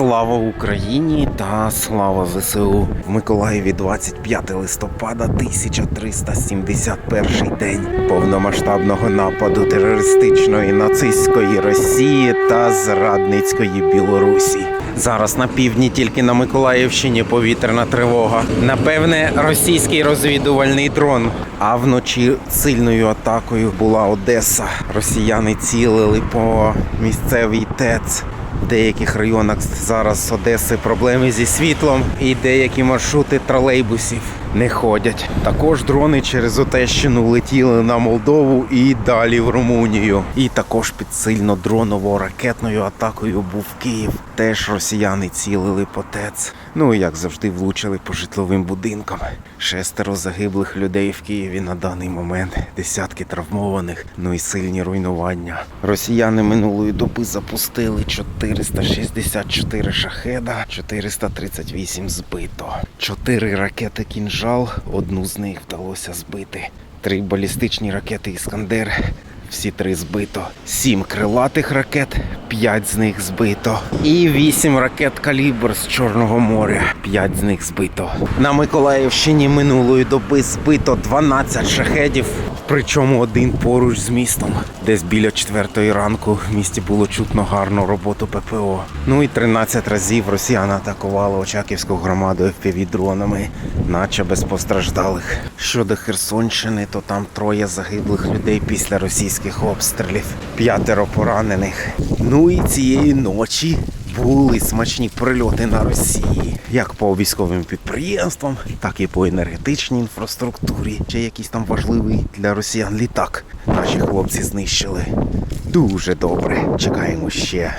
Слава Україні та слава ЗСУ в Миколаєві 25 листопада 1371 день повномасштабного нападу терористичної нацистської Росії та зрадницької Білорусі. Зараз на півдні тільки на Миколаївщині повітряна тривога. Напевне, російський розвідувальний дрон. А вночі сильною атакою була Одеса. Росіяни цілили по місцевій ТЕЦ. Деяких районах зараз Одеси проблеми зі світлом і деякі маршрути тролейбусів не ходять. Також дрони через Отещину летіли на Молдову і далі в Румунію. І також під сильно дроново-ракетною атакою був Київ. Теж росіяни цілили по ТЕЦ. Ну як завжди влучили по житловим будинкам. Шестеро загиблих людей в Києві на даний момент, десятки травмованих, ну і сильні руйнування. Росіяни минулої доби запустили 464 шахеда, 438 збито. Чотири ракети кінжал, одну з них вдалося збити. Три балістичні ракети Іскандер. Всі три збито. Сім крилатих ракет, п'ять з них збито. І вісім ракет калібр з Чорного моря. П'ять з них збито. На Миколаївщині минулої доби збито 12 шахедів, причому один поруч з містом. Десь біля четвертої ранку в місті було чутно гарну роботу ППО. Ну і 13 разів росіяни атакували Очаківську громаду FPV-дронами, наче без постраждалих. Щодо Херсонщини, то там троє загиблих людей після російських обстрілів, п'ятеро поранених. Ну і цієї ночі були смачні прильоти на Росії, як по військовим підприємствам, так і по енергетичній інфраструктурі. Ще якийсь там важливий для росіян літак. Наші хлопці знищили. Дуже добре. Чекаємо ще.